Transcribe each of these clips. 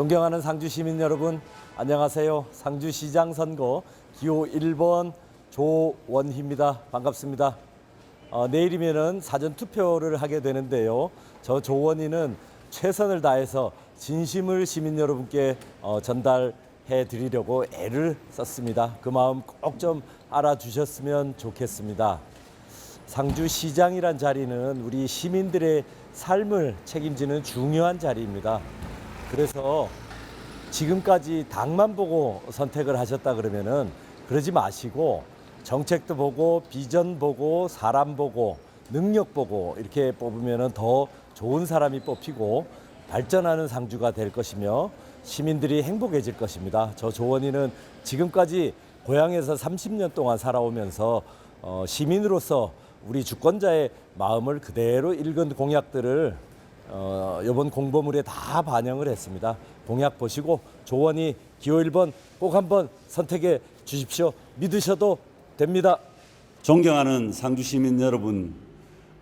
존경하는 상주 시민 여러분, 안녕하세요. 상주시장 선거 기호 1번 조원희입니다. 반갑습니다. 어, 내일이면은 사전 투표를 하게 되는데요. 저 조원희는 최선을 다해서 진심을 시민 여러분께 어, 전달해 드리려고 애를 썼습니다. 그 마음 꼭 좀 알아주셨으면 좋겠습니다. 상주시장이란 자리는 우리 시민들의 삶을 책임지는 중요한 자리입니다. 그래서 지금까지 당만 보고 선택을 하셨다 그러면은 그러지 마시고 정책도 보고 비전 보고 사람 보고 능력 보고 이렇게 뽑으면은 더 좋은 사람이 뽑히고 발전하는 상주가 될 것이며 시민들이 행복해질 것입니다. 저 조원희는 지금까지 고향에서 30년 동안 살아오면서 어, 시민으로서 우리 주권자의 마음을 그대로 읽은 공약들을 어, 이번 공보물에 다 반영을 했습니다. 공약 보시고 조원희 기호 1번 꼭 한번 선택해 주십시오. 믿으셔도 됩니다. 존경하는 상주 시민 여러분,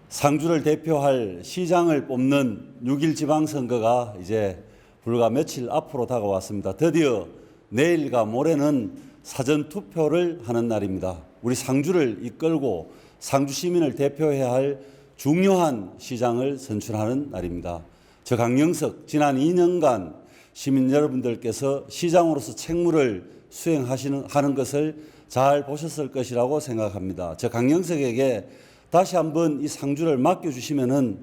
상주를 대표할 시장을 뽑는 6일 지방선거가 이제 불과 며칠 앞으로 다가왔습니다. 드디어 내일과 모레는 사전 투표를 하는 날입니다. 우리 상주를 이끌고 상주 시민을 대표해야 할 중요한 시장을 선출하는 날입니다. 저 강영석 지난 2년간 시민 여러분들께서 시장으로서 책무를 수행하시는 하는 것을 잘 보셨을 것이라고 생각합니다. 저 강영석에게 다시 한번 이 상주를 맡겨 주시면은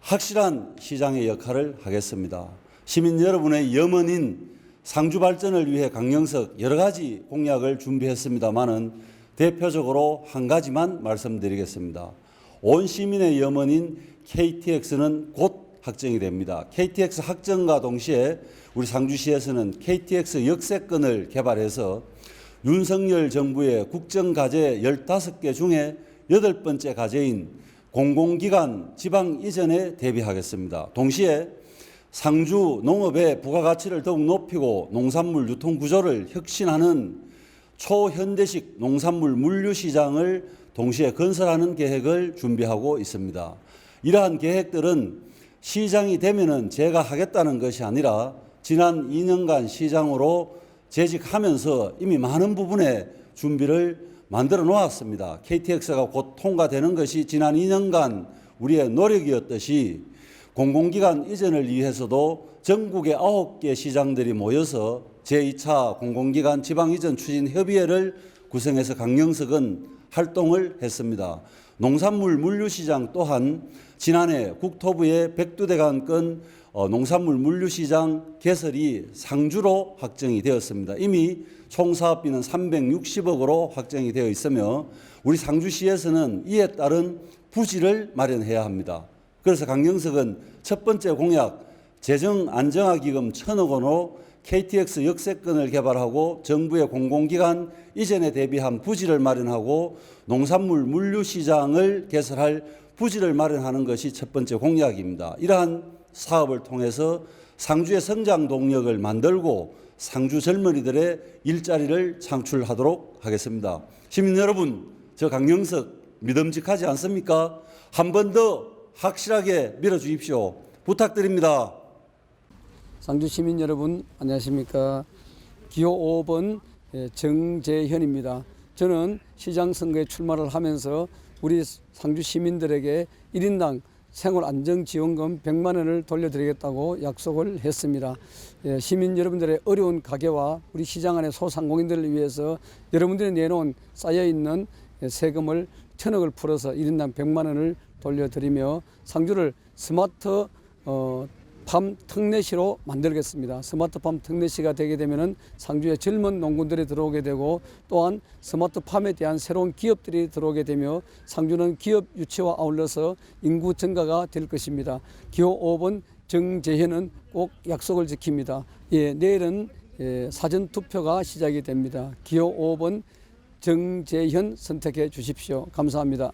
확실한 시장의 역할을 하겠습니다. 시민 여러분의 염원인 상주 발전을 위해 강영석 여러 가지 공약을 준비했습니다만은 대표적으로 한 가지만 말씀드리겠습니다. 온 시민의 염원인 KTX는 곧 확정이 됩니다. KTX 확정과 동시에 우리 상주시에서는 KTX 역세권을 개발해서 윤석열 정부의 국정과제 15개 중에 여덟 번째 과제인 공공기관 지방 이전에 대비하겠습니다. 동시에 상주 농업의 부가가치를 더욱 높이고 농산물 유통 구조를 혁신하는 초현대식 농산물 물류 시장을 동시에 건설하는 계획을 준비하고 있습니다. 이러한 계획들은 시장이 되면은 제가 하겠다는 것이 아니라 지난 2년간 시장으로 재직하면서 이미 많은 부분의 준비를 만들어 놓았습니다. KTX가 곧 통과되는 것이 지난 2년간 우리의 노력이었듯이 공공기관 이전을 위해서도 전국의 9개 시장들이 모여서 제2차 공공기관 지방 이전 추진 협의회를 구성해서 강영석은 활동을 했습니다. 농산물 물류시장 또한 지난해 국토부의 백두대간권 어, 농산물 물류시장 개설이 상주로 확정이 되었습니다. 이미 총 사업비는 360억으로 확정이 되어 있으며 우리 상주시에서는 이에 따른 부지를 마련해야 합니다. 그래서 강영석은 첫 번째 공약 재정 안정화 기금 천억 원으로 KTX 역세권을 개발하고 정부의 공공기관 이전에 대비한 부지를 마련하고 농산물 물류 시장을 개설할 부지를 마련하는 것이 첫 번째 공약입니다. 이러한 사업을 통해서 상주의 성장 동력을 만들고 상주 젊은이들의 일자리를 창출하도록 하겠습니다. 시민 여러분, 저 강영석 믿음직하지 않습니까? 한 번 더 확실하게 밀어주십시오. 부탁드립니다. 상주 시민 여러분 안녕하십니까 기호 5번 예, 정재현입니다. 저는 시장 선거에 출마를 하면서 우리 상주 시민들에게 1인당 생활 안정 지원금 100만 원을 돌려드리겠다고 약속을 했습니다. 예, 시민 여러분들의 어려운 가게와 우리 시장 안의 소상공인들을 위해서 여러분들이 내놓은 쌓여 있는 세금을 천억을 풀어서 1인당 100만 원을 돌려드리며 상주를 스마트 어, 팜 특례시로 만들겠습니다. 스마트 팜 특례시가 되게 되면은 상주에 젊은 농군들이 들어오게 되고 또한 스마트 팜에 대한 새로운 기업들이 들어오게 되며 상주는 기업 유치와 아울러서 인구 증가가 될 것입니다. 기호 5번 정재현은 꼭 약속을 지킵니다. 예, 내일은 예, 사전 투표가 시작이 됩니다. 기호 5번 정재현 선택해 주십시오. 감사합니다.